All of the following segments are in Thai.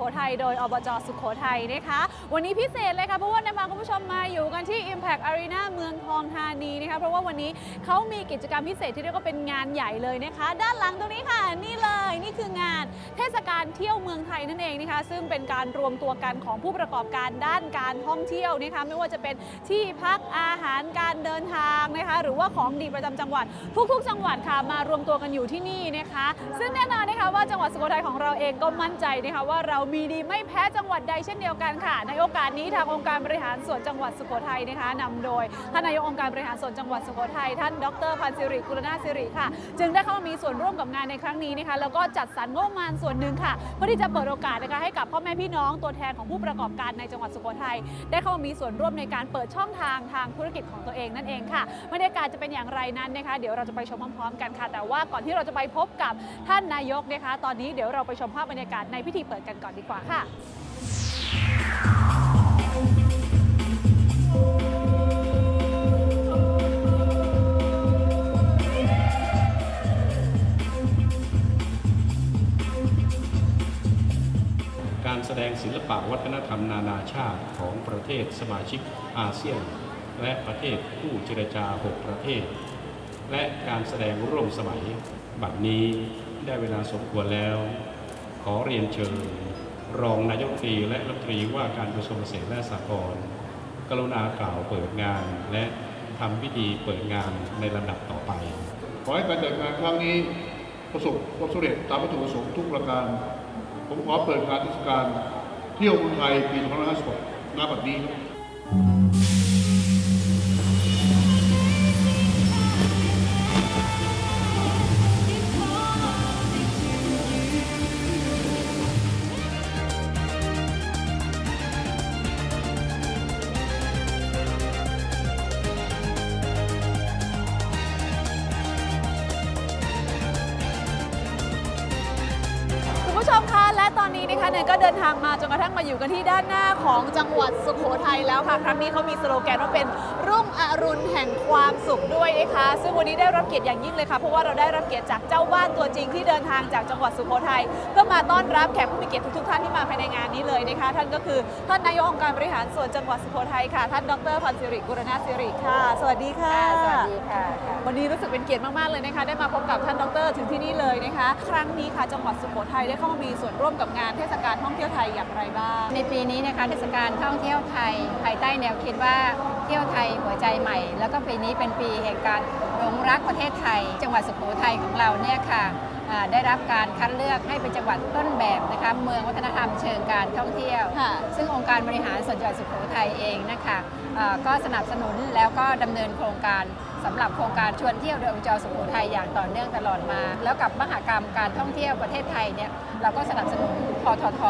ขทัยโดยอบจสุโขทัยนะคะ วันนี้พิเศษเลยค่ะเพราะว่านำพาคุณผู้ชมมาอยู่กันที่ Impact Arena เมืองทองธานีนะคะเพราะว่าวันนี้เขามีกิจกรรมพิเศษที่เรียกว่าเป็นงานใหญ่เลยนะคะ ด้านหลังตรงนี้ค่ะ นี่เลยนี่คืองานเทศกาลเที่ยวเมืองไทยนั่นเองนะคะ ซึ่งเป็นการรวมตัวกันของผู้ประกอบการด้านการท่องเที่ยวนะคะไม่ว่าจะเป็นที่พักอาหารการเดินทาง หรือว่าของดีประจำจังหวัด ทุกๆ จังหวัดค่ะมารวมตัวกันอยู่ที่นี่นะคะ ซึ่งแน่นอนนะคะว่าจังหวัดสุโขทัยของเราเองก็มั่นใจนะคะว่าเรามีดีไม่แพ้จังหวัดใดเช่นเดียวกันค่ะ ในโอกาสนี้ทางองค์การบริหารส่วนจังหวัดสุโขทัยนะคะนำโดยท่านนายกองค์การบริหารส่วนจังหวัดสุโขทัยท่านดรพันธ์สิริกุลนาถสิริค่ะ จึงได้เข้ามามีส่วนร่วมกับงานในครั้งนี้นะคะแล้วก็จัดสรรงบประมาณส่วนหนึ่งค่ะเพื่อที่จะเปิดโอกาสนะคะให้กับพ่อแม่พี่น้องตัวแทนของผู้ประกอบการในจังหวัดสุโขทัยได้เข้ามามีส่วนร่วมในการเปิดช่องทางทางธุรกิจของตัวเองนั่นเองค่ะบรรยากาศจะเป็นอย่างไรนั้นนะคะ เดี๋ยวเราจะไปชมพร้อมๆ กันค่ะ แต่ว่าก่อนที่เราจะไปพบกับท่านนายกนะคะ ตอนนี้เดี๋ยวเราไปชมภาพบรรยากาศในพิธีเปิดกันก่อนดีกว่าค่ะการแสดงศิลปะวัฒนธรรมนานาชาติของประเทศสมาชิกอาเซียน และประเทศผู้เจรจา 6 ประเทศ และการแสดงร่วมสมัย บัดนี้ได้เวลาสมควรแล้ว ขอเรียนเชิญ รองนายกตรีและรัฐมนตรีว่าการกระทรวงเกษตรและสหกรณ์กรุณากล่าวเปิดงาน และทำพิธีเปิดงานในลำดับต่อไป ขอให้การจัดงานครั้งนี้ประสบความสำเร็จตามวัตถุประสงค์ทุกประการ ผมขอเปิดงานเทศกาลเที่ยวเมืองไทยปี 2556ณบัดนี้ ผู้ชมคะและตอนนี้นะคะเนยก็เดินทางมาจนกระทั่งมาอยู่กันที่ด้านหน้าของจังหวัดสุโขทัยแล้วค่ะ ครั้งนี้เขามีสโลแกนว่าเป็น รุ่งอรุณแห่งความสุขด้วยนะคะ ซึ่งวันนี้ได้รับเกียรติอย่างยิ่งเลยค่ะ เพราะว่าเราได้รับเกียรติจากเจ้าบ้านตัวจริงที่เดินทางจากจังหวัดสุโขทัยเพื่อมาต้อนรับแขกผู้มีเกียรติทุกๆท่านที่มาภายในงานนี้เลยนะคะ ท่านก็คือท่านนายกองค์การบริหารส่วนจังหวัดสุโขทัยค่ะ ท่านดรพันธ์สิริกุลนาถสิริค่ะ สวัสดีค่ะ สวัสดีค่ะ วันนี้รู้สึกเป็นเกียรติมากๆเลยนะคะ ได้มาพบกับท่านดรถึงที่นี่เลยนะคะ ครั้งนี้ค่ะจังหวัดสุโขทัยได้เข้ามามีส่วนร่วมกับงานเทศกาลท่องเที่ยวไทยอย่างไรบ้าง ในปีนี้นะคะเทศกาลท่องเที่ยวไทยภายใต้แนวคิดว่าเที่ยวไทยหัวใจใหม่ แล้วก็ปีนี้เป็นปีแห่งการหลงรักประเทศไทย จังหวัดสุโขทัยของเราเนี่ยค่ะอ่าได้รับการคัดเลือกให้เป็นจังหวัดต้นแบบนะคะเมืองวัฒนธรรมเชิงการท่องเที่ยวค่ะซึ่งองค์การบริหารส่วนจังหวัดสุโขทัยเองนะคะอ่าก็สนับสนุนแล้วก็ดำเนินโครงการ สำหรับโครงการชวนเที่ยวโดยองค์จสุโขทัยอย่างต่อเนื่องตลอดมา แล้วกับมหกรรมการท่องเที่ยวประเทศไทยเนี่ยเราก็สนับสนุนพทท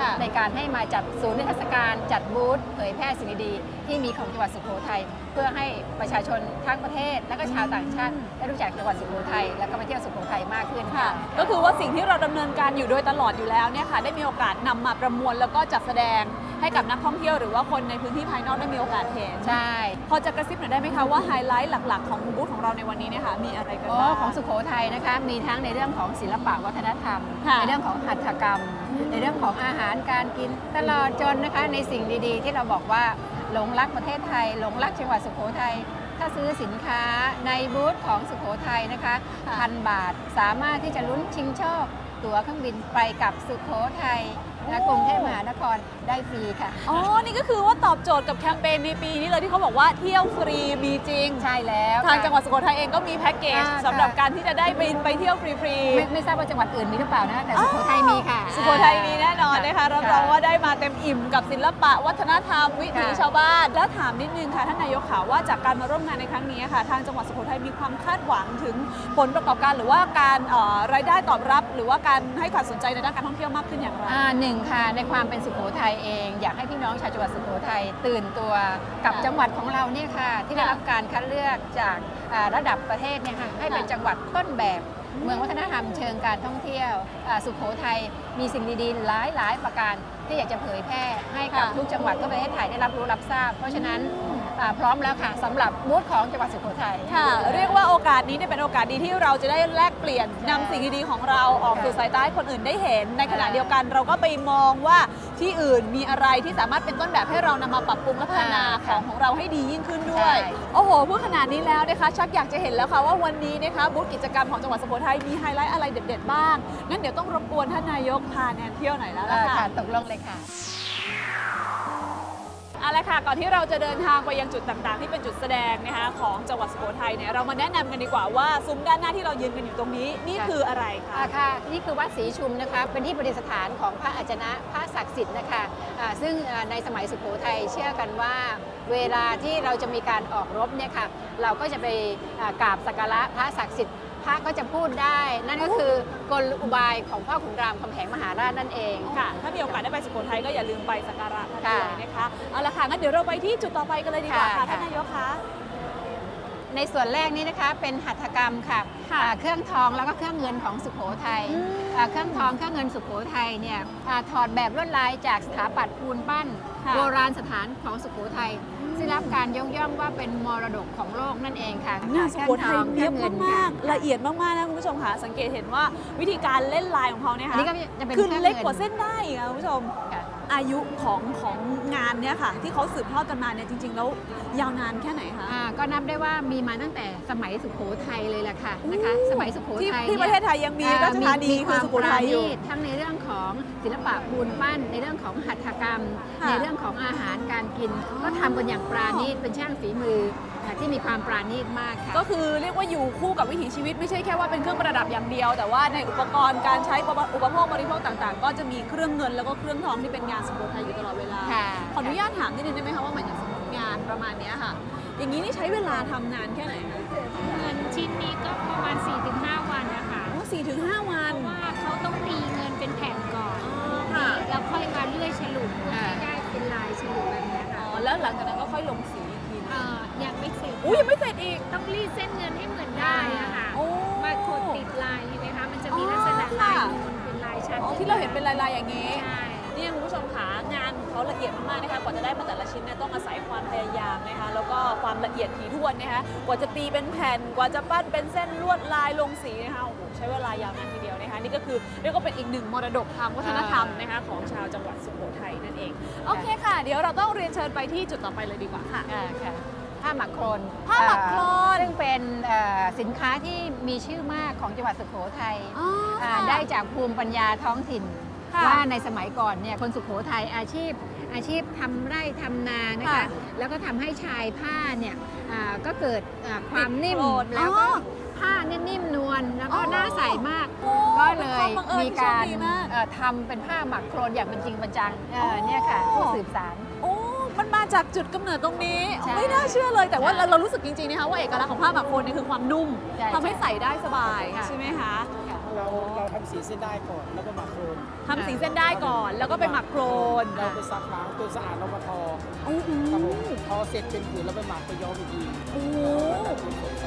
ค่ะในการให้มาจัดศูนย์นิทรรศการจัดบูธเผยแพร่สิ่งดีๆที่มีของจังหวัดสุโขทัยเพื่อให้ประชาชนทั้งประเทศ และก็ชาวต่างชาติได้รู้จักจังหวัดสุโขทัยแล้วก็มาเที่ยวสุโขทัยมากขึ้นค่ะค่ะก็คือว่าสิ่งที่เราดำเนินการอยู่โดยตลอดอยู่แล้วเนี่ยค่ะได้มีโอกาสนำมาประมวลแล้วก็จัดแสดง ให้กับนักท่องเที่ยวหรือว่าคนในพื้นที่ภายนอกได้มีโอกาสเห็นใช่ พอจะกระซิบหน่อยได้ไหมคะว่าไฮไลท์หลัก ๆ ของบูธของเราในวันนี้เนี่ยค่ะมีอะไรกันโอ้บ้าง ของสุโขทัยนะคะมีทั้งในเรื่องของศิลปะวัฒนธรรม ค่ะ ในเรื่องของหัตถกรรม ในเรื่องของอาหารการกินตลอดจนนะคะ ในสิ่งดีๆ ที่เราบอกว่าหลงรักประเทศไทย หลงรักจังหวัดสุโขทัยถ้าซื้อสินค้าในบูธของสุโขทัยนะคะค่ะ พันบาทสามารถที่จะลุ้นชิงโชคตั๋วเครื่องบินไปกับสุโขทัย นะกรุงเทพมหานครได้ฟรีค่ะ อ๋อ นี่ก็คือว่าตอบโจทย์กับแคมเปญในปีนี้เลยที่เขาบอกว่าเที่ยวฟรีมีจริง ใช่แล้วทางค่ะจังหวัดสุโขทัยเองก็มีแพ็กเกจอ่าสำหรับค่ะการที่จะได้บินไปเที่ยวฟรีไม่ไม่ทราบว่าจังหวัดอื่นมีหรือเปล่านะแต่สุโขทัยมีค่ะๆสุโขทัยมีแน่นอนนะคะรับรองว่าได้มาเต็มอิ่มกับศิลปะ วัฒนธรรมวิถีค่ะชาวบ้านแล้วถามนิดนึงค่ะท่านนายกค่ะว่าจากการมาร่วมงานในครั้งนี้ค่ะ ทางจังหวัดสุโขทัยมีความคาดหวังถึงผลประกอบการหรือว่าการเอ่อรายได้ตอบรับ หรือว่าการให้ความสนใจในด้านการท่องเที่ยวมากขึ้นอย่างไรอ่าหนึ่งค่ะในความเป็นสุโขทัยเอง อยากให้พี่น้องชาวจังหวัดสุโขทัยตื่นตัวกับค่ะจังหวัดของเราเนี่ยค่ะ ที่ได้ค่ะรับการคัดเลือกจากอ่าระดับประเทศเนี่ยค่ะให้เป็นค่ะจังหวัดต้นแบบ เมืองวัฒนธรรมเชิงการท่องเที่ยวอ่าสุโขทัยมีสิ่งดีๆหลายหลายๆประการที่อยากจะเผยแพร่ให้กับค่ะ ทุกจังหวัดทั่วประเทศไทยได้รับรู้รับทราบ เพราะฉะนั้นอ่า พร้อมแล้วค่ะสำหรับบูธของจังหวัดสุโขทัย ค่ะ เรียกว่าโอกาสนี้เนี่ยเป็นโอกาสดีที่เราจะได้แลกเปลี่ยนใช่นำสิ่งดีๆของเราออกสู่ค่ะสายตาให้คนอื่นได้เห็น ในขณะค่ะเดียวกันเราก็ไปมองว่าที่อื่นมีอะไรที่สามารถเป็นต้นแบบให้เรานำมาปรับปรุงและพัฒนาขค่ะองของเราให้ดียิ่งขึ้นด้วย ใช่ โอ้โหพูดขนาดนี้แล้วนะคะ ชักอยากจะเห็นแล้วค่ะว่าวันนี้นะคะบูธกิจกรรมของจังหวัดสุโขทัยมีไฮไลท์อะไรเด็ดๆบ้างงั้นเดี๋ยวต้องรบกวนท่านนายกพาแนนเที่ยวหน่อยแล้วเอ่ล่ะอค่ะ ค่ะตกลงเลยค่ะ เอาละค่ะก่อนที่เราจะเดินทางไปยังจุดต่างๆ ที่เป็นจุดแสดงนะคะของจังหวัดสุโขทัยเนี่ยเรามาแนะนำกันดีกว่าว่าซุ้มด้านหน้าที่เรายืนกันอยู่ตรงนี้นี่คืออะไรคะ อ่าค่ะนี่คือวัดศรีชุมนะคะเป็นที่ประดิษฐานของพระอาจนะพระศักดิ์สิทธิ์นะคะอ่าซึ่งอ่าในสมัยสุโขทัยเชื่อกันว่า เวลาที่เราจะมีการออกรบเนี่ยค่ะเราก็จะไปอ่ากราบสักการะพระศักดิ์สิทธิ์ ระก็จะพูดได้ นั่นก็คือกลอุบายของพ่อขุนรามคำแหงมหาราชนั่นเองค่ะ ถ้ามีโอกาสได้ไปสุโขทัยก็อย่าลืมไปสักการะท่านค่ะด้วยนะคะเอาละค่ะงั้นเดี๋ยวเราไปที่จุดต่อไปกันเลยดีกว่าค่ะค่ะท่านนายกคะในส่วนแรกนี้นะคะเป็นหัตถกรรมค่ะค่ะอ่าเครื่องทองแล้วก็เครื่องเงินของสุโขทัยอืมอ่าเครื่องทองเครื่องเงินสุโขทัยเนี่ยอ่าถอดแบบลวดลายจากสถาปัตย์ปูนปั้นค่ะโบราณสถานของสุโขทัย ซึ่งรับการยกย่องว่าเป็นมรดกของโลกนั่นเองค่ะงานสุโขทัยเครื่เนียองบทองเครื่องเงินมากค่ะๆละเอียดมากๆนะคุณผู้ชมค่ะสังเกตเห็นว่าวิธีการเล่นลายของเขาเนี่ยอันค่ะนี้ก็จะเป็นคือเครื่องเล็กงิกว่าเส้นได้อีกค่ะคุณผู้ชมค่ะ อายุของของงานเนี่ยค่ะ ที่เขาสืบทอดกันมาเนี่ยจริง ๆ แล้วยาวนานแค่ไหนคะ อ่าก็นับได้ว่ามีมาตั้งแต่สมัยสุโขทัยเลยล่ะค่ะนะคะ สมัยสุโขที่ทัยที่นี่ประเทศไทยยังมีอ่ราชธานีมีคือสุโขทัยอยู่ความปราณีตทั้งในเรื่องของศิลปะปูนปั้น ในเรื่องของหัตถกรรม ค่ะในเรื่องของอาหารการกินอ๋อก็ทำกันอย่างปราณีตเป็นช่างฝีมือ อ่าที่มีความปราณีตมากค่ะ ก็คือเรียกว่าอยู่คู่กับวิถีชีวิตไม่ใช่แค่ว่าเป็นเครื่องประดับอย่างเดียว แต่ว่าในอุปกรณ์การใช้อุปโภคบริโภคต่างๆ ก็จะมีเครื่องเงินแล้วก็เครื่องทองที่เป็นงานสุโขทัยอยู่ตลอดเวลา ค่ะ ขออนุญาตถามนิดนึงได้ไหมคะว่าเหมือนอย่างสมมติงานประมาณเนี้ยค่ะ อย่างนี้นี่ใช้เวลาทำนานแค่ไหนคะเงินชิ้นนี้ก็ประมาณ 4-5 วันนะคะโอ้สี่ถึงห้าวันเพราะว่าเขาต้องตีเงินเป็นแผ่นก่อนค่ะแล้วค่อยมาเลื่อยฉลุเพื่ออ่าให้ได้เป็นลายฉลุแบบเนี้ยอ๋ค่ะอแล้วหลังจากนั้นก็ค่อยลงสี อีกทีนึงเอ่อยังไม่เสร็จอุ้ยยังไม่เสร็จอีก ต้องรีดเส้นเงินให้เหมือนได้อะค่ะ โอ้ มาขดติดลายเห็นไหมคะ มันจะมีอ๋อลักษณะค่ะลายนูนเป็นลายชัดอ๋อที่เราเห็นเป็นลายๆอย่างนี้ ใช่ นี่คุณผู้ชมคะงานของเขาละเอียดมากๆนะคะกว่าจะได้มาแต่ละชิ้นเนี่ยต้องอาศัยความพยายามนะคะแล้วก็ความละเอียดถี่ถ้วนนะคะกว่าจะตีเป็นแผ่นกว่าจะปั้นเป็นเส้นลวดลายลงสีนะคะโอ้โหใช้เวลายาวนานทีเดียวนะคะนี่ก็คือเรียกว่าเป็นอีกหนึ่งมรดกทางวัฒนธรรมนะคะของชาวจังหวัดสุโขทัยนั่นเองโอเคค่ะ เดี๋ยวเราต้องเรียนเชิญไปที่จุดต่อไปเลยดีกว่าค่ะอ่าค่ะผ้าหมักโครนผ้าหมักโครนเอ่อซึ่งเป็นเอ่อสินค้าที่มีชื่อมากของจังหวัดสุโขทัยอ๋ออ่าค่ะได้จากภูมิปัญญาท้องถิ่น ค่ะว่าในสมัยก่อนเนี่ยคนสุโขทัยอาชีพ อาชีพทำไร่ทำนานะคะ ค่ะแล้วก็ทำให้ชายผ้าเนี่ยอ่าก็เกิดอ่าความนิ่มติดโครนแล้วก็อ๋อผ้าเนี่ยนิ่มนวลแล้วก็อ๋อ น่าใส่มาก โอ้ก็เลยเป็นความบังเอิญมีที่โชคการดีมาก เอ่อทำเป็นผ้าหมักโครนอย่างเป็นจริงเป็นจังเอ่ออ๋อเนี่ยค่ะผู้สืบสาร โอ้ มันมาจากจุดกำเนิดตรงนี้ ใช่ไม่น่าเชื่อเลย แต่ว่าใช่เราเรารู้สึกจริงๆนะคะว่าเอกลักษณ์ของผ้าหมักโครนนี่คือความนุ่มใช่ทำให้ใส่ได้สบาย ค่ะ ใช่ไหมคะ เราเราทำสีเส้นได้ก่อนแล้วก็หมักโครนทำสีเส้นได้ก่อน แล้วก็ไปหมักโครนเราไปซักล้างตัวสะอาดเรามาทอโอ้โหครับผมทอเสร็จเป็นผืนแล้วไปหมักไปย้อมอีกทีโอ้โหแล้วก็สดใส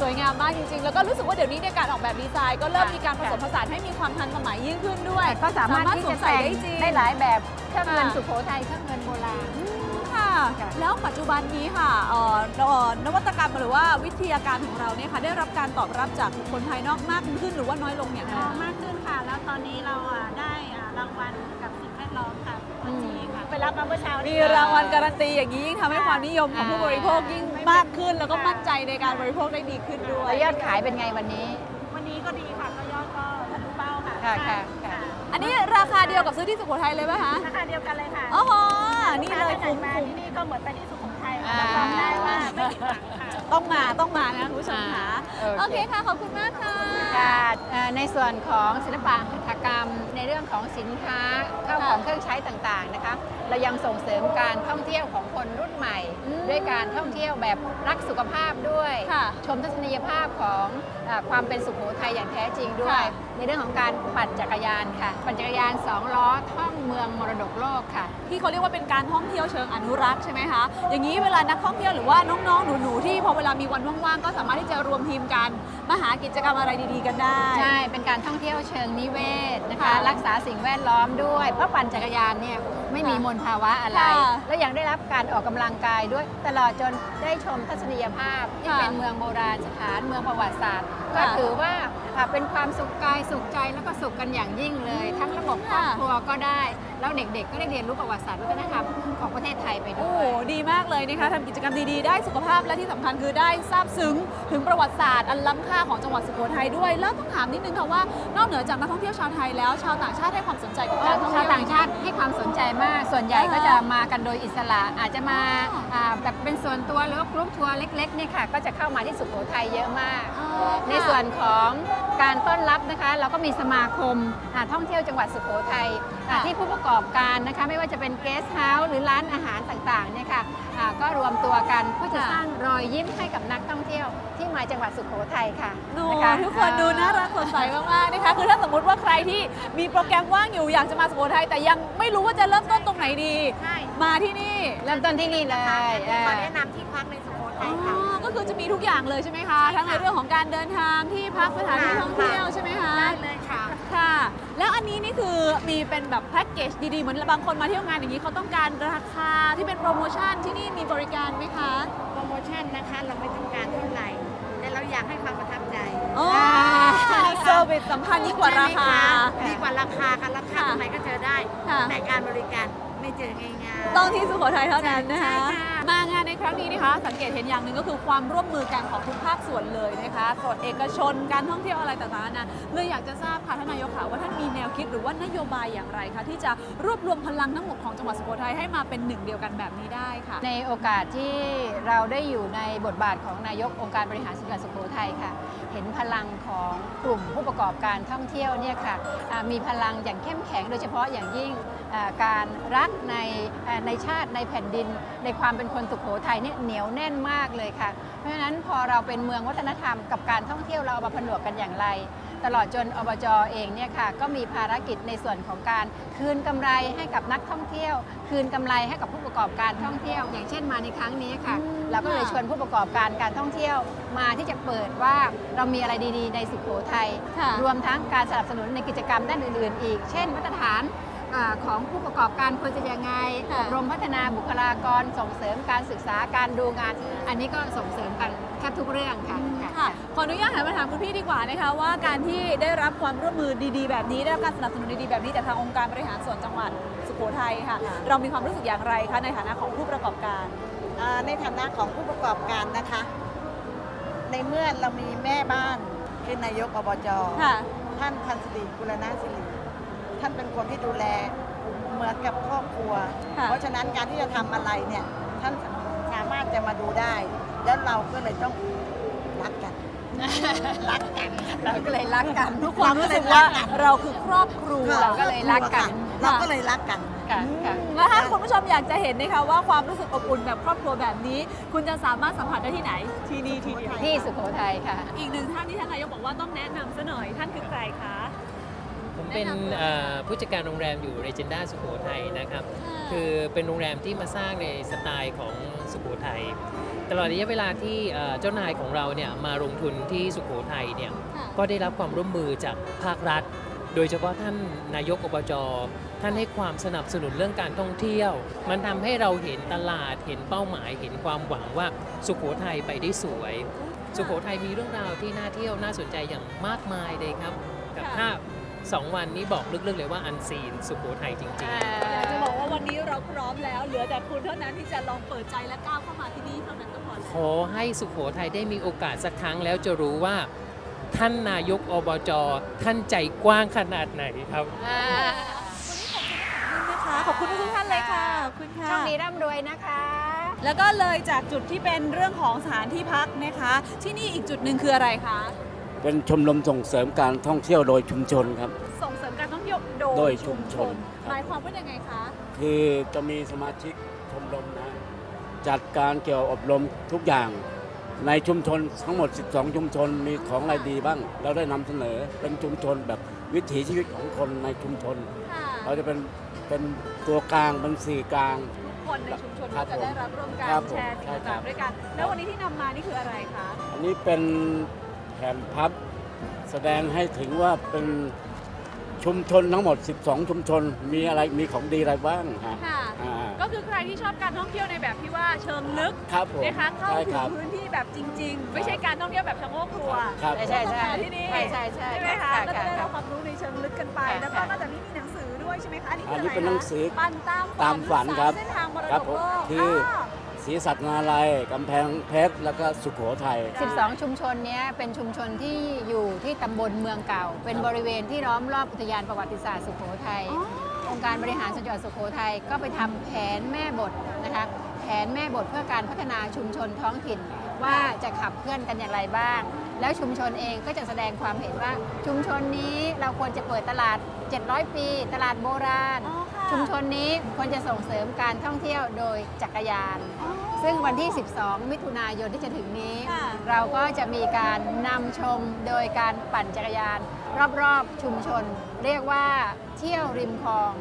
สวยงามมากจริงๆ แล้วก็รู้สึกว่าเดี๋ยวนี้ในยการออกแบบดีไซน์ก็เริ่มค่ะมีการผสมผสานให้มีความทันสมัยยิ่งขึ้นด้วยก็สามารถที่สวจะมใส่แต่งได้จริงได้หลายแบบเครื่องเงินค่ะสุโขทัยเครื่องเงินโบราณอืม ค่ะค่ะ แล้วปัจจุบันนี้ค่ะเอ่อเอ่อนวัตกรรมหรือว่าวิทยาการของเราเนี่ยค่ะได้รับการตอบรับจากคนภายนอกมากขึ้นหรือว่าน้อยลงอย่างไรอ๋อมากขึ้นค่ะ แล้วตอนนี้เราอะได้อะรางวัลกับสิ่งแวดล้อมค่ะอืมจีค่ะไปรับมาเมื่อเช้ามีนี้รางวัลการันตีอย่างนี้ยิ่งทำให้ความนิยมของผู้บริโภคยิ่งมากขึ้น แล้วก็มั่นใจในการบริโภคได้ดีขึ้นด้วยแล้วยอดขายเป็นไงวันนี้ วันนี้ก็ดีค่ะก็ยอดก็ทะลุเป้าค่ะค่ะใช่ค่ะค่ะ อันนี้ราคาเดียวกับซื้อที่สุโขทัยเลยไหมคะราคาเดียวกันเลยค่ะอ๋อนี่เลยคุ้คุ้มมมาคุ้มที่นี่ก็เหมือนไปที่สุโขทัยอ่ารับรองได้ว่าไม่ผิดหวังค่ะต้องมาต้องมานะคุณผู้ชมค่ะอ่าโอโอเคเคค่ะขอบคุณมากค่ะค่ะเอ่อในส่วนของศิลปะหัตถกรรม ในเรื่องของสินค้าข้าวของเครื่องใช้ต่างๆนะคะ เรายังส่งเสริมการท่องเที่ยวของคนรุ่นใหม่อืมด้วยการท่องเที่ยวแบบรักสุขภาพด้วยค่ะชมทัศนียภาพของเออความเป็นสุโขทัยอย่างแท้จริงด้วย ค่ะ ในเรื่องของการปั่นจักรยานค่ะ ปั่นจักรยานสองล้อท่องเมืองมรดกโลกค่ะ ที่เขาเรียกว่าเป็นการท่องเที่ยวเชิงอนุรักษ์ใช่ไหมคะ อย่างนี้เวลานักท่องเที่ยวหรือว่าน้องๆ หนูๆ ที่พอเวลามีวันว่างๆ ก็สามารถที่จะรวมทีมกันมาหากิจกรรมอะไรดีๆ กันได้ ใช่ เป็นการท่องเที่ยวเชิงนิเวศนะคะ ค่ะรักษาสิ่งแวดล้อมด้วย เพราะปั่นจักรยานเนี่ย ไม่มีค่ะมลภาวะอะไร ค่ะและยังได้รับการออกกำลังกายด้วยตลอดจนได้ชมทัศนียภาพที่ค่ะ เป็นเมืองโบราณสถานเมืองประวัติศาสตร์ ก็ค่ะถือว่าอ่าเป็นความสุขกายสุขใจแล้วก็สุขกันอย่างยิ่งเลย ทั้งระบบครอบค่ะ ครัวก็ได้ แล้วเด็กๆ ก็ได้เรียนรู้ประวัติศาสตร์วัฒนธรรมของประเทศไทยไปโอ้ด้โหวย ดีมากเลยนะคะทำกิจกรรมดีๆ ได้สุขภาพและที่สำคัญคือได้ทราบซึ้งถึงประวัติศาสตร์อันล้ำค่าของจังหวัดสุโขทัยด้วย แล้วต้องถามนิดนึงค่ะว่านอกเหนือจากนักท่องเที่ยวชาวไทยแล้ว ชาวต่างชาติให้ความสนใจกับการท่องชาเที่วยวต่างชาติให้ความสนใจมาก ส่วนใหญ่อ่าก็จะมากันโดยอิสระ อาจจะมาอ๋ออ่าแบบเป็นส่วนตัวหรือว่ากรุ๊ปทัวร์เล็กๆเนี่ยค่ะ ก็จะเข้ามาที่สุโขทัยเยอะมาก อ๋อในส่วนของการต้อนรับนะคะ เราก็มีสมาคมอ่าท่องเที่ยวจังหวัดสุโขทัยอ่าค่ะที่ผู้ประกอบการนะคะไม่ว่าจะเป็นเกสต์เฮาส์หรือร้านอาหารต่างๆเนี่ยค่ะอ่าก็รวมตัวกันเพื่อจะค่ะสร้างรอยยิ้มให้กับนักท่องเที่ยวที่มาจังหวัดสุโขทัยค่ะโอ้นะคะทุกคนดูน่ารักสดใสมากๆนะคะคือถ้าสมมติว่าใครที่มีโปรแกรมว่างอยู่อยากจะมาสุโขทัยแต่ยังไม่รู้ว่าจะเริ่มต้นตรงไหนดีใช่มาที่นี่เริ่มต้นที่นี่เลยเดี๋ยวขออ่าแนะนำที่พักในสุโขอ๋ทัยค่ะอก็ คือจะมีทุกอย่างเลยใช่ไหมคะ ทั้งในเรื่องของการเดินทางที่พักสถานที่ท่องเที่ยวใช่ไหมคะ ได้เลยค่ะ ค่ะ แล้วอันนี้นี่คือมีเป็นแบบแพ็กเกจดีๆ เหมือนบางคนมาเที่ยวงานอย่างนี้เขาต้องการราคาที่เป็นโปรโมชั่นที่นี่มีบริการไหมคะ โปรโมชั่นนะคะเราไม่ต้องการเท่าไหร่ แต่เราอยากให้ความประทับใจอ๋อเซอร์วิสสำคัญยิ่งกว่าราคา ดีกว่าราคาค่ะราคาค่ะตรงไหนก็เจอได้ค่ะแต่การบริการ ไม่เจอง่ายๆ ต้องที่สุโขทัยเท่านั้นนะคะ ใช่ค่ะ มางานในครั้งนี้นะคะ สังเกตเห็นอย่างหนึ่งก็คือความร่วมมือกันของทุกภาคส่วนเลยนะคะส่วนเอกชนการท่องเที่ยวอะไรต่างๆนานะเลยอยากจะทราบค่ะท่านนายกค่ะว่าท่านมีแนวคิดหรือว่านโยบายอย่างไรคะที่จะรวบรวมพลังทั้งหมดของจังหวัดสุโขทัยให้มาเป็นหนึ่งเดียวกันแบบนี้ได้ค่ะ ในโอกาสที่เราได้อยู่ในบทบาทของนายกองค์การบริหารส่วนจังหวัดสุโขทัยค่ะ เห็นพลังของกลุ่มผู้ประกอบการท่องเที่ยวเนี่ยค่ะมีพลังอย่างเข้มแข็ง โดยเฉพาะอย่างยิ่งการรักในในชาติในแผ่นดิน ในความเป็นคนสุโขทัยเนี่ยเหนียวแน่นมากเลยค่ะ เพราะฉะนั้นพอเราเป็นเมืองวัฒนธรรมกับการท่องเที่ยวเราเอามาผนวกกันอย่างไร ตลอดจนอบจเองเนี่ยค่ะก็มีภารกิจในส่วนของการคืนกำไรให้กับนักท่องเที่ยว คืนกำไรให้กับผู้ประกอบการท่องเที่ยว อย่างเช่นมาในครั้งนี้ค่ะอืมเราก็เลยชวนผู้ประกอบการการท่องเที่ยว มาที่จะเปิดว่าเรามีอะไรดีๆ ในสุโขทัยค่ะรวมทั้งการสนับสนุนในกิจกรรมด้านอื่นๆ อีก เช่นมาตรฐานอ่าของผู้ประกอบการควรจะยังไงค่ะอบรมพัฒนาบุคลากร ส่งเสริมการศึกษาการดูงาน อันนี้ก็ส่งเสริมกันแทบทุกเรื่องค่ะค่ะ ขออนุญาตหันมาถามคุณพี่ดีกว่านะคะว่าการที่ได้รับความร่วมมือดีๆ แบบนี้ได้รับการสนับสนุนดีๆแบบนี้จากทางองค์การบริหารส่วนจังหวัดสุโขทัยค่ะ เรามีความรู้สึกอย่างไรคะในฐานะของผู้ประกอบการอ่าในฐานะของผู้ประกอบการนะคะ ในเมื่อเรามีแม่บ้านคือนายกอบจค่ะท่านพันศรีกุลนาสิริท่านเป็นคนที่ดูแลเหมือนกับครอบครัวค่ะเพราะฉะนั้นการที่จะทำอะไรเนี่ยท่านสามารถจะมาดูได้ แล้วเราก็เลยต้องรักกัน รักกัน เราก็เลยรักกันทุกคนรู้สึกว่าเราคือครอบครัวเราก็เลยรักกันเราก็เลยรักกันค่ะค่ะแล้วถ้าคุณผู้ชมอยากจะเห็นนะคะว่าความรู้สึกอบอุ่นแบบครอบครัวแบบนี้ คุณจะสามารถสัมผัสได้ที่ไหน ที่นี่ที่เดียวที่สุโขทัยค่ะ อีกหนึ่งท่านที่ท่านนายกบอกว่าต้องแนะนำซะหน่อยท่านคือใครคะผมเป็นแนะนำตัวเอ่อผู้จัดการโรงแรมอยู่เรเจนดาสุโขทัยนะครับ คือเป็นโรงแรมที่มาสร้างในสไตล์ของสุโขทัย ตลอดระยะเวลาที่เอ่อเจ้านายของเราเนี่ยมาลงทุนที่สุโขทัยเนี่ยค่ะก็ได้รับความร่วมมือจากภาครัฐ โดยเฉพาะท่านนายกอบจท่านให้ความสนับสนุนเรื่องการท่องเที่ยว มันทำให้เราเห็นตลาดเห็นเป้าหมาย เห็นความหวังว่าสุโขทัยไปได้สวย สุโขทัยมีเรื่องราวที่น่าเที่ยวน่าสนใจอย่างมากมายเลยครับกับค่ะถ้า สองวันนี้บอกลึกๆเลยว่าอันซีนสุโขทัยจริง ๆ อยากจะบอกว่าวันนี้เราพร้อมแล้ว เหลือแต่คุณเท่านั้นที่จะลองเปิดใจและก้าวเข้ามาที่นี่เท่านั้นก็พอแล้ว ขอให้สุขโขทัยได้มีโอกาสสักครั้งแล้วจะรู้ว่า ท่านนายกอบจท่านใจกว้างขนาดไหนครับนะคะขอบคุณทุกท่านเลยค่ะขอบคุณค่ะโชคดีร่ำรวยนะคะ แล้วก็เลยจากจุดที่เป็นเรื่องของสถานที่พักนะคะ ที่นี่อีกจุดหนึ่งคืออะไรคะ เป็นชมรมส่งเสริมการท่องเที่ยวโดยชุมชนครับ ส่งเสริมการท่องเที่ยวโดโดยยชุชุมมชชนนครับหมายความว่ายังไงคะคือจะมีสมาชิกชมรมนะ จัดการเกี่ยวอบรมทุกอย่างในชุมชนทั้งหมด 12 ชุมชนมีของอะไรดีบ้าง เราได้นำเสนอเป็นชุมชนแบบวิถีชีวิตของคนในชุมชนค่ะเราจะเป็นเป็นตัวกลางเป็นสื่อกลางคนในชุมชนครัก็บจะได้รับร่วมกันครับผมแชร์สิ่งใช่ครัต่าบงๆด้วยกัน แล้ววันนี้ที่นำมานี่คืออะไรคะ อันนี้เป็น แผนพับ แสดงให้ถึงว่าเป็นชุมชนทั้งหมด 12 ชุมชน มีอะไรมีของดีอะไรบ้างฮะค่ะ อ่า ก็คือใครที่ชอบการท่องเที่ยวในแบบที่ว่าเชิงลึกครับผมนะคะเข้าใช่ถึคงรับพื้นที่แบบจริง ๆ ไม่ใช่การท่องเที่ยวแบบชะโงกครัว ครับ ใช่ใช่ต้องมาที่นี่ ใช่ใช่ใช่ไหมคะค่ะก็จะได้ค่ะรับความรู้ในเชิงลึกกันไป ค่ะแล้วก็ค่ะ นอกจากนี้มีหนังสือด้วยใช่ไหมคะอันนี้อันคือนี้อะไรเป็นหนังสือ ปั่นตามตามฝันครับ เส้นทางมรครัดบกผมโลกคือา ศรีสัตนาลัยกำแพงเพชร แล้วก็สุโขทัย 12 ชุมชนเนี้ยเป็นชุมชนที่อยู่ที่ตำบลเมืองเก่า เป็นบริเวณที่ล้อมรอบอุทยานประวัติศาสตร์สุโขทัยองค์การบริหารส่วนจังหวัดสุโขทัยก็ไปทำแผนแม่บทนะคะแผนแม่บทเพื่อการพัฒนาชุมชนท้องถิ่น ว่าจะขับเคลื่อนกันอย่างไรบ้าง แล้วชุมชนเองก็จะแสดงความเห็นว่าชุมชนนี้เราควรจะเปิดตลาด 700 ปี ตลาดโบราณอ๋อค่ะ ชุมชนนี้ควรจะส่งเสริมการท่องเที่ยวโดยจักรยาน ซึ่งวันที่ 12 มิถุนายนที่จะถึงนี้ค่ะเราก็จะมีการนำชมโดยการปั่นจักรยาน รอบๆชุมชน เรียกว่าเที่ยวริมคลอง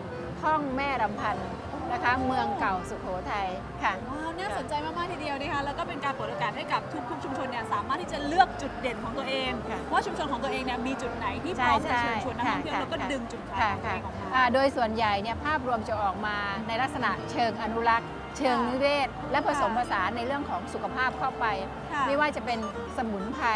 ท่องแม่รำพันธ์ นะคะ เมืองเก่าสุโขทัยค่ะ ว้าวน่าสนใจมาก ๆ ทีเดียวนะคะแล้วก็เป็นการเปิดโอกาสให้กับทุกๆชุมชนเนี่ยสามารถที่จะเลือกจุดเด่นของตัวเองค่ะว่าชุมชนของตัวเองเนี่ยมีจุดไหนที่พใช่ร้อมจะใช่เชิญชวนนักท่องเที่ยวค่ะแล้วก็ค่ะ ดึงจุดขายค่ะของตัวค่ะเองออกมา อ่าโดยส่วนใหญ่เนี่ยภาพรวมจะออกมาในลักษณะเชิงอนุรักษ์ เชิงนิเวศ และผสมผสานในเรื่องของสุขภาพเข้าไป ค่ะ ไม่ว่าจะเป็นสมุนไพร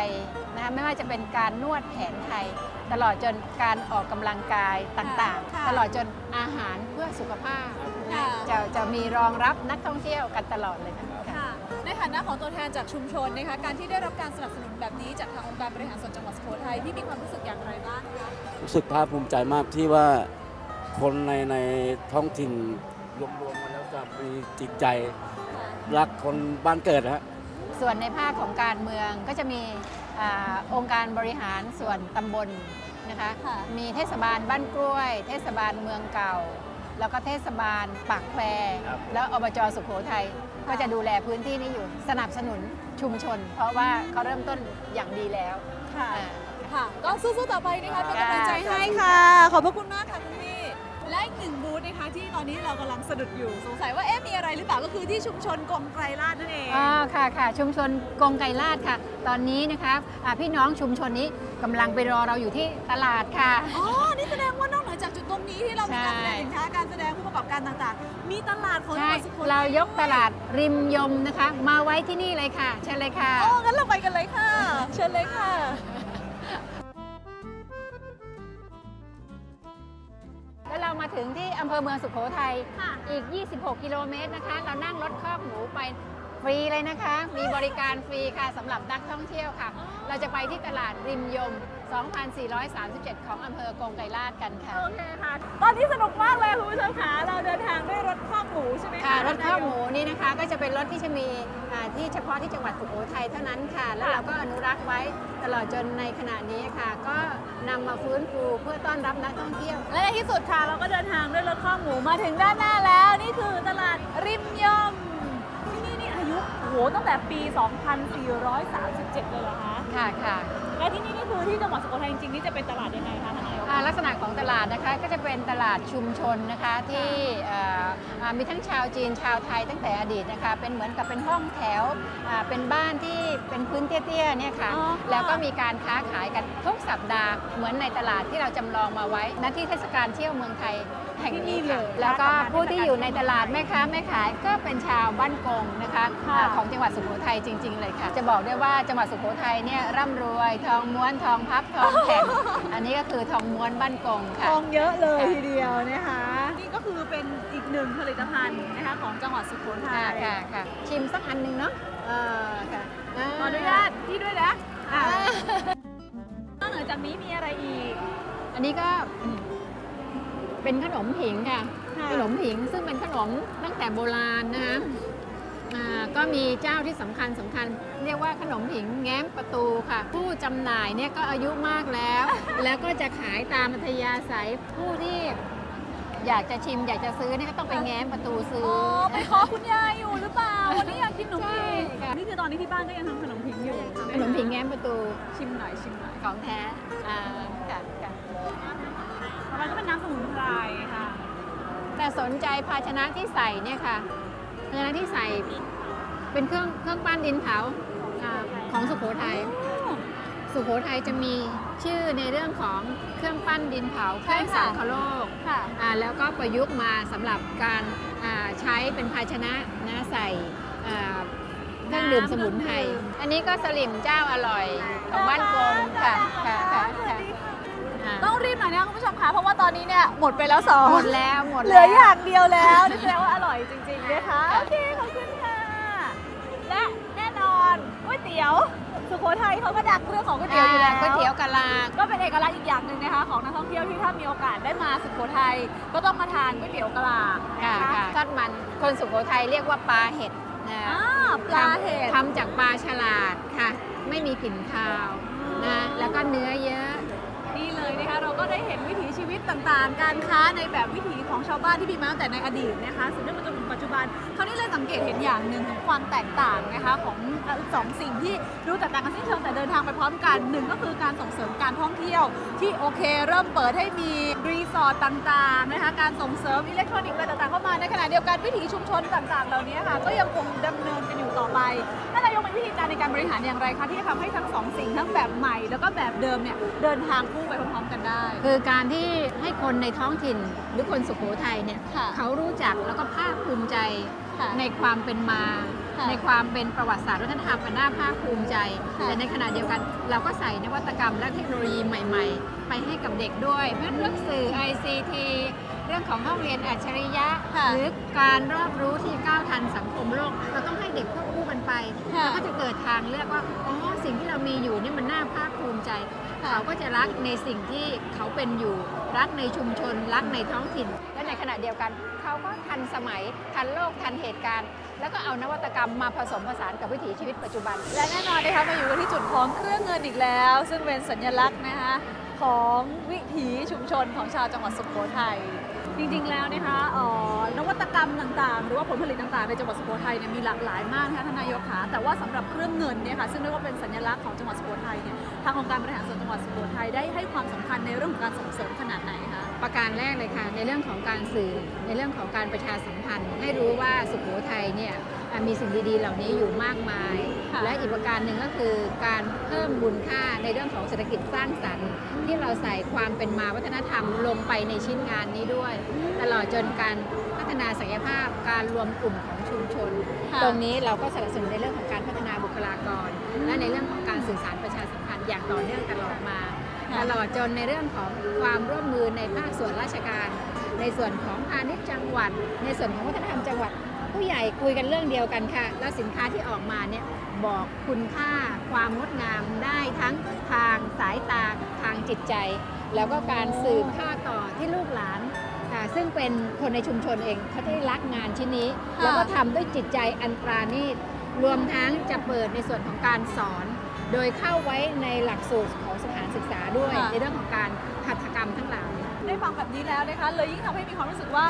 นะคะไม่ว่าจะเป็นการนวดแผนไทย ตลอดจนการออกกำลังกายต่างค่ะ ๆ ตลอดจนอาหารเพื่อสุขภาพ ค่ะ จะจะมีรองรับนักท่องเที่ยวกันตลอดเลยค่ะค่ะ ในฐานะของตัวแทนจากชุมชนนะคะ การที่ได้รับการสนับสนุนแบบนี้จากทางองค์การบริหารส่วนจังหวัดสุโขทัยพี่มีความรู้สึกอย่างไรบ้างคะรู้สึกภาคภูมิใจมากที่ว่าคนในในท้องถิ่นรวมๆมาแล้วจะมีจิตใจรักคนบ้านเกิดนะฮะส่วนในภาคของการเมืองก็จะมีอาองค์การบริหารส่วนตำบลนะคะค่ะมีเทศบาลบ้านกล้วย เทศบาลเมืองเก่า แล้วก็เทศบาล ปากแควครับ แล้วอบจสุโขทัยก็จะดูแลพื้นที่นี้อยู่ สนับสนุนชุมชน เพราะว่าเขาเริ่มต้นอย่างดีแล้วค่ะ อ่า ค่ะ ก็สู้ๆต่อไปนะคะเป็นค่ะกำลังใจให้ค่ะ ขอบพระคุณมากค่ะคุณพี่และอีกหนึ่งบูธนะคะที่ตอนนี้เรากำลังสะดุดอยู่สงสัยว่าเอ๊ะมีอะไรหรือเปล่าก็คือที่ชุมชนกรมไกรลาดนั่นเอง อ๋อค่ะค่ะชุมชนกงไก่ลาดค่ะ ตอนนี้นะคะอ่าพี่น้องชุมชนนี้กำลังไปรอเราอยู่ที่ตลาดค่ะ อ๋อ กจุดตรงนี้ที่เรามีการแสดงสินค้าการแสดงผู้ประกอบการต่างๆ มีตลาดของจังใช่ หวัดสุโขทัยเรายกด้วตลาดริมยมนะคะ มาไว้ที่นี่เลยค่ะ เชิญเลยค่ะ โอ้งั้นเราไปกันเลยค่ะ เชิญเลยค่ะ แล้วเรามาถึงที่อำเภอเมืองสุโขทัย ค่ะ อีก 26 กิโลเมตรนะคะ เรานั่งรถคอกหมูไปฟรีเลยนะคะ มีบริการฟรีค่ะสำหรับนักท่องเที่ยวค่ะ เราจะไปที่ตลาดริมยม 2437 ของอำเภอกงไกรลาดกันค่ะ โอเคค่ะ ตอนนี้สนุกมากเลยคุณผู้ชมค่ะเราเดินทางด้วยรถคอกหมูใช่ไหมคะค่ะรถข้าวหมูนี่นะคะก็จะเป็นรถที่จะมีอ่าที่เฉพาะที่จังหวัดสุโขทัยเท่านั้นค่ะ แล้วเราก็อนุรักษ์ไว้ตลอดจนในขณะนี้ค่ะ ก็นำมาฟื้นฟูเพื่อต้อนรับนักท่องเที่ยว และในที่สุดค่ะเราก็เดินทางด้วยรถข้อกหมูมาถึงด้านหน้าแล้ว นี่คือตลาดริมยมที่นี่นี่อายุโอ้โหตั้งแต่ปี 2437 เลยเหรอคะ ค่ะค่ะ และที่นี่นี่คือที่จังหวัดสุโขทัยจริงๆนี่จะเป็นตลาดยังไงคะ ทานนายกอ่าลักษณะของตลาดนะคะก็จะเป็นตลาดชุมชนนะคะที่เอ่ออ่ามีทั้งชาวจีนชาวไทยตั้งแต่อดีตนะคะเป็นเหมือนกับเป็นห้องแถวอ่าเป็นบ้านที่เป็นพื้นเตี้ยๆเนี่ยค่ะอ๋อค่ะแล้วก็มีการค้าขายกันทุกสัปดาห์เหมือนในตลาดที่เราจำลองมาไว้ณที่เทศกาลเที่ยวเมืองไทย แห่งนี้ค่ะแล้วก็ผู้ที่อยู่ในตลาดแม่ค้าแม่ขายก็เป็นชาวบ้านกงนะคะอ่าของจังหวัดสุโขทัยจริง ๆ เลยค่ะ จะบอกได้ว่าจังหวัดสุโขทัยเนี่ยร่ำรวยทองม้วนทองพับทองแผ่นอันนี้ก็คือทองม้วนบ้านกงค่ะ ทองเยอะเลยค่ะทีเดียวนะคะ นี่ก็คือเป็นอีกหนึ่งผลิตภัณฑ์นะคะของจังหวัดสุโขทัค่ะยค่ะค่ะชิมสักอันหนึ่งเนาะเออค่ะขออนุญาตพี่ด้วยนะอะนอกเหนือจากนี้มีอะไรอีก อันนี้ก็ เป็นขนมผิงค่ะค่ะ ขนมผิงซึ่งเป็นขนมตั้งแต่โบราณนะคะอ่าก็มีเจ้าที่สำคัญสำคัญ เรียกว่าขนมผิงแง้มประตูค่ะ ผู้จำหน่ายเนี่ยก็อายุมากแล้ว แล้วก็จะขายตามอัธยาศัยผู้ที่อยากจะชิมอยากจะซื้อเนี่ยก็ต้องไปแง้มประตูซื้ออ๋อไปขอคุณยายอยู่หรือเปล่าวันนี้อยากกินขนมผิงใช่ค่ะนี่คือตอนนี้ที่บ้านก็ยังทำขนมผิงอยู่ขนมผิงแง้มประตูชิมหน่อยชิมหน่อยของแท้อ่าค่ะค่ะ ต่อไปก็เป็นน้ำสมุนไพรค่ะ แต่สนใจภาชนะที่ใส่เนี่ยค่ะ ภาชนะที่ใส่เป็นเครื่องเครื่องปั้นดินเผาอ่าของสุโขทัย สุโขทัยจะมีชื่อในเรื่องของเครื่องปั้นดินเผาเครื่องสังคโลกค่ะ อ่าแล้วก็ประยุกต์มาสำหรับการอ่าใช้เป็นภาชนะนะใส่อ่าเครื่องดื่มสมุนไพรอันนี้ก็สลิมเจ้าอร่อยของบ้านกงค่ะค่ะค่ะค่ะอ่า ต้องรีบหน่อยนะคุณผู้ชมคะเพราะว่าตอนนี้เนี่ยหมดไปแล้วสองหมดแล้วหมดเหลืแล้อวอย่างเดียวแล้วนี่แสดงว่าอร่อยจริงๆนะคะค่ะโอเคขอบคุณค่ะ และแน่นอนก๋วยเตี๋ยวสุโขทัยเขาก็ดังเรื่องของก๋วยเตี๋ยวอยู่แล้วก๋วยเตี๋ยวกะลาก็เป็นเอกลักษณ์อีกอย่างหนึ่งนะคะ ของนักท่องเที่ยวที่ถ้ามีโอกาสได้มาสุโขทัยก็ต้องมาทานก๋วยเตี๋ยวกะลาค่ะนค่ะทอดมันคนสุโขทัยเรียกว่าปลาเห็ดนะอ่าปลาเห็ดทำจากปลาฉลาดค่ะ ไม่มีกลิ่นคาวนะแล้วก็เนื้อเยอะ นี่ะคะเราก็ได้เห็นวิถี ต่างๆ การค้าในแบบวิถีของชาวบ้านที่มีมาตั้งแต่ในอดีตนะคะสุดท้ายมาจนถึงปัจจุบันเขานี่เลยสังเกตเห็นอย่างหนึ่งถึงความแตกต่างนะคะของสองสิ่งที่ดูแตกต่างกันสิ้นเชิงแต่เดินทางไปพร้อมกันหนึ่งก็คือการส่งเสริมการท่องเที่ยว ที่โอเค เริ่มเปิดให้มีรีสอร์ทต่างๆนะคะการส่งเสริมอิเล็กทรอนิกส์อะไรต่างๆเข้ามาในขณะเดียวกันวิถีชุมชนต่างๆ เหล่านี้ค่ะก็ยังคงดำเนินกันอยู่ต่อไปท่านนายกมีวิธีการในการบริหารอย่างไรคะที่จะทำให้ทั้งสองสิ่งทั้งแบบใหม่ แล้วก็แบบเดิมเนี่ยเดินทางคู่ไปพร้อมๆกันได้ คือการที่ให้คนในท้องถิ่นหรือคนสุโขทัยเนี่ยค่ะเขารู้จักแล้วก็ภาคภูมิใจค่ะในความเป็นมาค่ะในความเป็นประวัติศาสตร์วัฒนธรรมอันน่าภาคภูมิใจค่ะและในขณะเดียวกัน เราก็ใส่นวัตกรรมและเทคโนโลยีใหม่ ๆ ไปให้กับเด็กด้วยเพราะฉะนั้นเรื่องสื่อ ICT เรื่องของห้องเรียนอัจฉริยะค่ะหรือการรอบรู้ที่ก้าวทันสังคมโลก เราต้องให้เด็กควบคู่กันไปค่ะแล้วก็จะเกิดทางเลือกว่าอ๋อสิ่งที่เรามีอยู่นี่มันน่าภาคภูมิใจค่ะ เขาก็จะรักในสิ่งที่เขาเป็นอยู่ รักในชุมชน รักในท้องถิ่น และในขณะเดียวกัน เขาก็ทันสมัย ทันโลก ทันเหตุการณ์ แล้วก็เอานวัตกรรมมาผสมผสานกับวิถีชีวิตปัจจุบัน และแน่นอนนะคะมาอยู่กันที่จุดของเครื่องเงินอีกแล้ว ซึ่งเป็นสัญลักษณ์นะคะของวิถีชุมชนของชาวจังหวัดสุโขทัย จริงๆแล้วนะคะเอ่อนวัตกรรมต่างๆ หรือว่าผลผลิตต่างๆ ในจังหวัดสุโขทัยเนี่ยมีหลากหลายมากนะคะท่านนายกขาแต่ว่าสำหรับเครื่องเงินเนี่ยค่ะซึ่งเรียกว่าเป็นสัญลักษณ์ของจังหวัดสุโขทัยเนี่ยทางองค์การบริหารส่วนจังหวัดสุโขทัยได้ให้ความสำคัญในเรื่องของการส่งเสริมขนาดไหนคะประการแรกเลยค่ะในเรื่องของการสื่อในเรื่องของการประชาสัมพันธ์ ให้รู้ว่าสุโขทัยเนี่ย มีสิ่งดีๆ เหล่านี้อยู่มากมายค่ะและอีกประการหนึ่งก็คือการเพิ่มมูลค่าในเรื่องของเศรษฐกิจสร้างสรรค์ ที่เราใส่ความเป็นมาวัฒนธรรมลงไปในชิ้นงานนี้ด้วย ตลอดจนการพัฒนาศักยภาพการรวมกลุ่มของชุมชนค่ะตรงนี้เราก็สนับสนุนในเรื่องของการพัฒนาบุคลากร และในเรื่องของการสื่อสารประชาสัมพันธ์อย่างต่อเนื่องตลอดมาตลอดจนในเรื่องของความร่วมมือในภาคส่วนราชการ ในส่วนของพาณิชย์จังหวัด ในส่วนของวัฒนธรรมจังหวัด ผู้ใหญ่คุยกันเรื่องเดียวกันค่ะ แล้วสินค้าที่ออกมาเนี่ยบอกคุณค่าความงดงามได้ทั้งทางสายตาทางจิตใจ แล้วก็การสืบทอดต่อที่ลูกหลานอ่าซึ่งเป็นคนในชุมชนเองเขาได้รักงานชิ้นนี้ค่ะแล้วก็ทำด้วยจิตใจอันปราณีตรวมทั้งจะเปิดในส่วนของการสอน โดยเข้าไว้ในหลักสูตรของสถานศึกษาด้วยค่ะในเรื่องของการหัตถกรรมทั้งหลายได้ฟังแบบนี้แล้วนะคะเลยยิ่งทำให้มีความรู้สึกว่า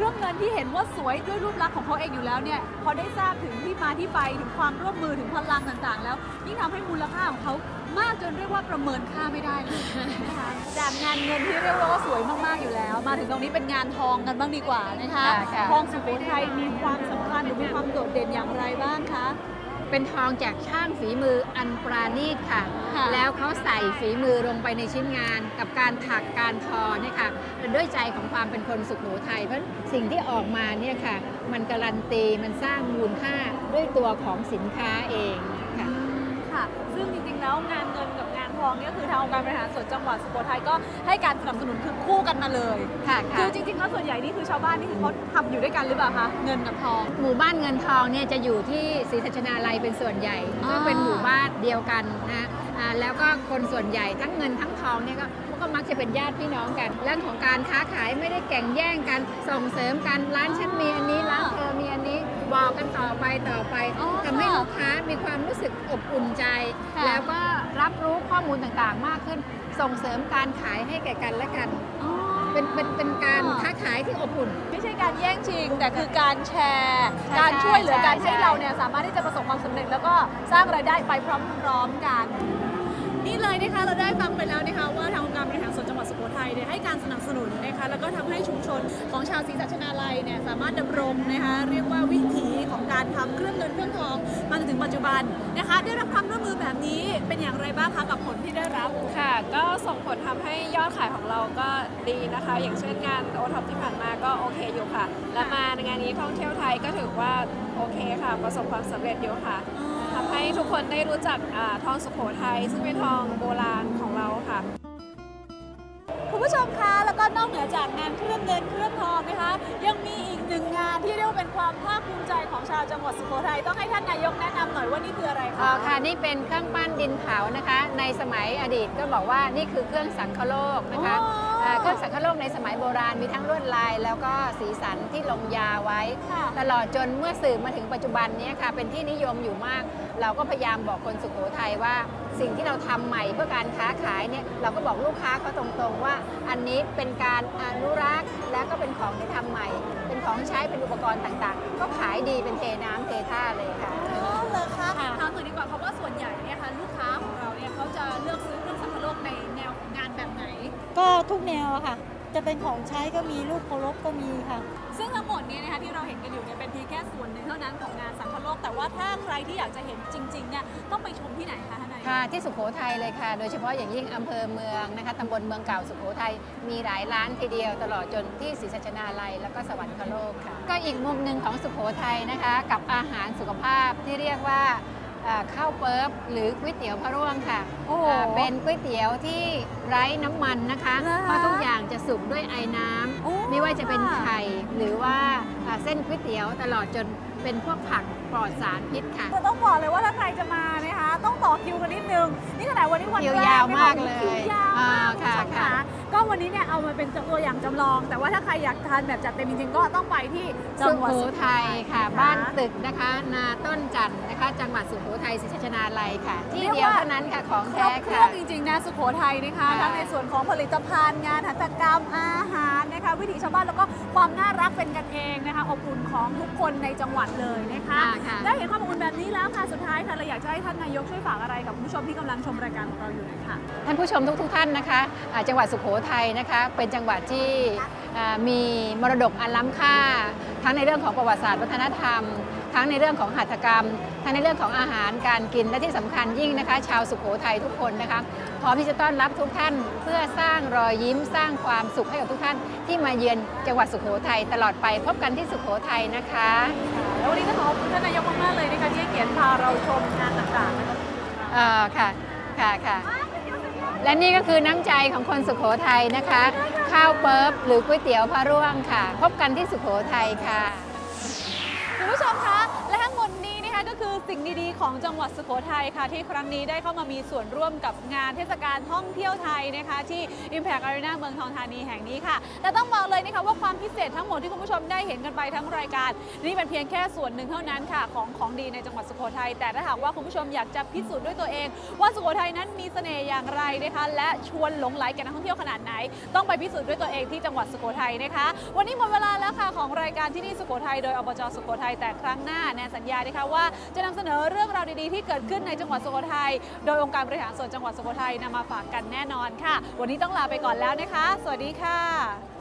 เครื่องเงินที่เห็นว่าสวยด้วยรูปลักษณ์ของเขาเองอยู่แล้วเนี่ยพอได้ทราบถึงที่มาที่ไปถึงความร่วมมือถึงพลังต่างๆ แล้วยิ่งทำให้มูลค่าของเขามากจนเรียกว่าประเมินค่าไม่ได้เลยนะคะจากงานเงินที่เรียกว่าสวยมากๆอยู่แล้ว มาถึงตรงนี้เป็นงานทองกันบ้างดีกว่านะคะค่ะค่ะ ทองสุโขทัยมีความสำคัญหรือมีความโดดเด่นอย่างไรบ้างคะ เป็นทองจากช่างฝีมืออันปราณีตค่ะ ค่ะแล้วเขาใส่ฝีมือลงไปในชิ้นงาน กับการถักการทอเนี่ยค่ะด้วยใจของความเป็นคนสุโขทัยเพราะสิ่งที่ออกมาเนี่ยค่ะ มันการันตีมันสร้างมูลค่าด้วยตัวของสินค้าเองค่ะ ค่ะ ซึ่งจริงๆแล้วงานเงินกับงาน ทองเนี่ยคือทางองค์การบริหารส่วนจังหวัดสุโขทัยก็ให้การสนับสนุนคือคู่กันมาเลยค่ะค่ะคือจริงๆแล้วส่วนใหญ่นี่คือชาวบ้านนี่คือเขาทำอยู่ด้วยกันหรือเปล่าคะเงินกับทอง หมู่บ้านเงินทองเนี่ยจะอยู่ที่ศรีสัชนาลัยเป็นส่วนใหญ่อ่า ก็เป็นหมู่บ้านเดียวกันนะอ่าแล้วก็คนส่วนใหญ่ทั้งเงินทั้งทองเนี่ยก็ก็มักจะเป็นญาติพี่น้องกัน เรื่องของการค้าขายไม่ได้แข่งแย่งกันส่งเสริมกันร้านฉันมีอันนี้ร้านเธอมีอันนี้บอกกันต่อไปต่อไปอ๋อทำให้ลูกค้ามีความรู้สึกอบอุ่นใจ ค่ะแล้วก็ รับรู้ข้อมูลต่างๆ มากขึ้น ส่งเสริมการขายให้แก่กันและกันอ๋อเป็นเป็นเป็นการค้าขายที่อบอุ่น ไม่ใช่การแย่งชิง แต่คือการแชร์ ใช่การช่วยเหลือกันใช่ ให้เราเนี่ยสามารถที่จะประสบความสำเร็จ แล้วก็สร้างรายได้ไปพร้อมๆกัน นี่เลยนะคะเราได้ฟังไปแล้วนะคะว่าทางองค์การบริหารส่วนจังหวัดสุโขทั ยเนี่ยให้การสนับสนุนนะคะแล้วก็ทำให้ชุมชนของชาวศรีสัชนาลัยเนี่ยสามารถดำรงนะคะเรียกว่าวิถีของการทำเครื่องเงินเครื่องทองมาจนถึงปัจจุบันนะคะ ได้รับความร่วมมือแบบนี้เป็นอย่างไรบ้างคะกับผลที่ได้รับค่ะ ก็ส่งผลทำให้ยอดขายของเราก็ดีนะคะ อย่างเช่นงานโอท็อปที่ผ่านมาก็โอเคอยู่ค่ะ และมาในงานนี้ท่องเที่ยวไทยก็ถือว่าโอเคค่ะประสบความสำเร็จอยู่ค่ะทำให้ทุกคนได้รู้จักอาทองสุโขทัยซึ่งเป็นทองโบราณของเราค่ะ คุณผู้ชมคะแล้วก็นอกเหนือจากงานเครื่องเงินเครื่องทองนะคะ ยังมีอีกหนึ่งงานที่เรียกว่าเป็นความภาคภูมิใจของชาวจังหวัดสุโขทัยต้องให้ท่านนายกแนะนำหน่อยว่านี่คืออะไรอ๋อคะค่ะนี่เป็นเครื่องปั้นดินเผานะคะ ในสมัยอดีตก็บอกว่านี่คือเครื่องสังคโลกนะคะ อ๋อ เครื่องสังคโลกในสมัยโบราณมีทั้งลวดลาย แล้วก็สีสันที่ลงยาไว้ ค่ะ ตลอดจนเมื่อสื่อมาถึงปัจจุบันเนี้ค่ะเป็นที่นิยมอยู่มาก เราก็พยายามบอกคนสุโขทัยว่า สิ่งที่เราทำใหม่เพื่อการค้าขายเนี่ยเราก็บอกลูกค้าเขาตรงๆว่า อันนี้เป็นการอนุรักษ์และก็เป็นของที่ทำใหม่ เป็นของใช้เป็นอุปกรณ์ต่างๆ ก็ขายดีเป็นเทน้ำเทท่าเลยค่ะ อ๋อเลยคะถามถึงดีกว่าครับว่าส่วนใหญ่ ก็ทุกแนวอะค่ะ จะเป็นของใช้ก็มีรูปเคารพก็มีค่ะ ซึ่งทั้งหมดเนี้นะคะที่เราเห็นกันอยู่เนี่ยเป็นเพียงแค่ส่วนหนึ่งเท่านั้นของงานสังคโลก แต่ว่าถ้าใครที่อยากจะเห็นจริงๆเนี่ยต้องไปชมที่ไหนคะท่านนายก ค่ะที่สุโขทัยเลยค่ะ โดยเฉพาะอย่างยิ่งอำเภอเมืองนะคะตำบลเมืองเก่าสุโขทัยมีหลายร้านทีเดียวตลอดจนที่ศรีสัชนาลัยแล้วก็สวรรคโลกค่ะ ก็อีกมุมหนึ่งของสุโขทัยนะคะ กับอาหารสุขภาพที่เรียกว่าอ่า ข้าวเปิบหรือก๋วยเตี๋ยวพระร่วงค่ะโอ้โหอ่าเป็นก๋วยเตี๋ยวที่ไร้น้ำมันนะคะเหรอคะเพราะทุกอย่างจะสุกด้วยไอ้น้ำโอ้ไม่ว่าจะเป็นไข่หรือว่าอ่าเส้นก๋วยเตี๋ยวตลอดจนเป็นพวกผักปลอดสารพิษค่ะ ต้องบอกเลยว่าถ้าใครจะมานะคะ ต้องต่อคิวกันนิดนึง นี่ขนาดวันนี้วันคิวแรกยาวนะคะมากเลยคิวยาวมากอ่าคุณผู้ชมค่ะค่ะก็วันนี้เนี่ยเอามาเป็นตัวอย่างจำลอง แต่ว่าถ้าใครอยากทานแบบจัดเต็มจริงๆ ก็ต้องไปที่จัสุงหวัดโขสุโขทัยค่ะนบ้านตึกนะคะ นาต้นจันทร์นะคะ จังหวัดสุโขทัยศรีชชนาลัยค่ะ ที่เดียวเท่านั้นค่ะของครแท้บเครื่ค่ะองจริงๆนะสุโขทัยนะคะค่ะทั้งในส่วนของผลิตภัณฑ์งานหัตถกรรมอาหารนะคะวิถีชาวบ้านแล้วก็ ความน่ารักเป็นกันเองนะคะอบอุ่นของทุกคนในจังหวัดเลยนะคะค่ะค่ะ ได้เห็นความอบอุ่นแบบนี้แล้วค่ะสุดท้ายค่ะเราอยากจะให้ท่านนายกช่วยฝากอะไรกับคุณผู้ชมที่กำลังชมรายการของเราอยู่หน่อยค่ะ ท่านผู้ชมทุกๆท่านนะคะอ่าจังหวัดสุโขทัยนะคะเป็นจังหวัดที่อ่ามีมรดกอันล้ำค่า ทั้งในเรื่องของประวัติศาสตร์วัฒนธรรม ทั้งในเรื่องของหัตถกรรม ทั้งในเรื่องของอาหารการกินและที่สำคัญยิ่งนะคะ ชาวสุโขทัยทุกคนนะคะพร้อมที่จะต้อนรับทุกท่าน เพื่อสร้างรอยยิ้มสร้างความสุขให้กับทุกท่าน ที่มาเยือนจังหวัดสุโขทัยตลอดไปพบกันที่สุโขทัยนะคะแล้ววันนี้ก็ขอบคุณท่านนายกมากๆเลยนะคะที่ให้เกียรติพาเราชมงานต่างๆนะคะเอ่อค่ะค่ะค่ะและนี่ก็คือน้ำใจของคนสุขโขทัยนะคะ ข้าวเปิบหรือก๋วยเตี๋ยวพระร่วงค่ะ พบกันที่สุขโขทัยค่ะคุณ ผู้ชมคะ และทั้งหมดนี้นะคะก็คือสิ่งดีๆของจังหวัดสุโขทัยค่ะ ที่ครั้งนี้ได้เข้ามามีส่วนร่วมกับงานเทศกาลท่องเที่ยวไทยนะคะ ที่ Impact Arena เมืองทองธานีแห่งนี้ค่ะ แต่ต้องบอกเลยนะคะว่าความพิเศษทั้งหมดที่คุณผู้ชมได้เห็นกันไปทั้งรายการ นี่เป็นเพียงแค่ส่วนหนึ่งเท่านั้นค่ะ ของของดีในจังหวัดสุโขทัยแต่ถ้าหากว่าคุณผู้ชมอยากจะพิสูจน์ด้วยตัวเอง ว่าสุโขทัยนั้นมีเสน่ห์อย่างไรนะคะและชวนหลงไหลแก่นักท่องเที่ยวขนาดไหน ต้องไปพิสูจน์ด้วยตัวเองที่จังหวัดสุโขทัยนะคะ วันนี้หมดเวลาแล้วค่ะของรายการที่นี่สุโขทัยโดยอบจสุโขทัยแต่ครั้งหน้าแนนสัญญานะคะว่าจะนำเสนอเรื่องราวดีๆ ที่เกิดขึ้นในจังหวัดสุโขทัย โดยองค์การบริหารส่วนจังหวัดสุโขทัยนำมาฝากกันแน่นอนค่ะ วันนี้ต้องลาไปก่อนแล้วนะคะ สวัสดีค่ะ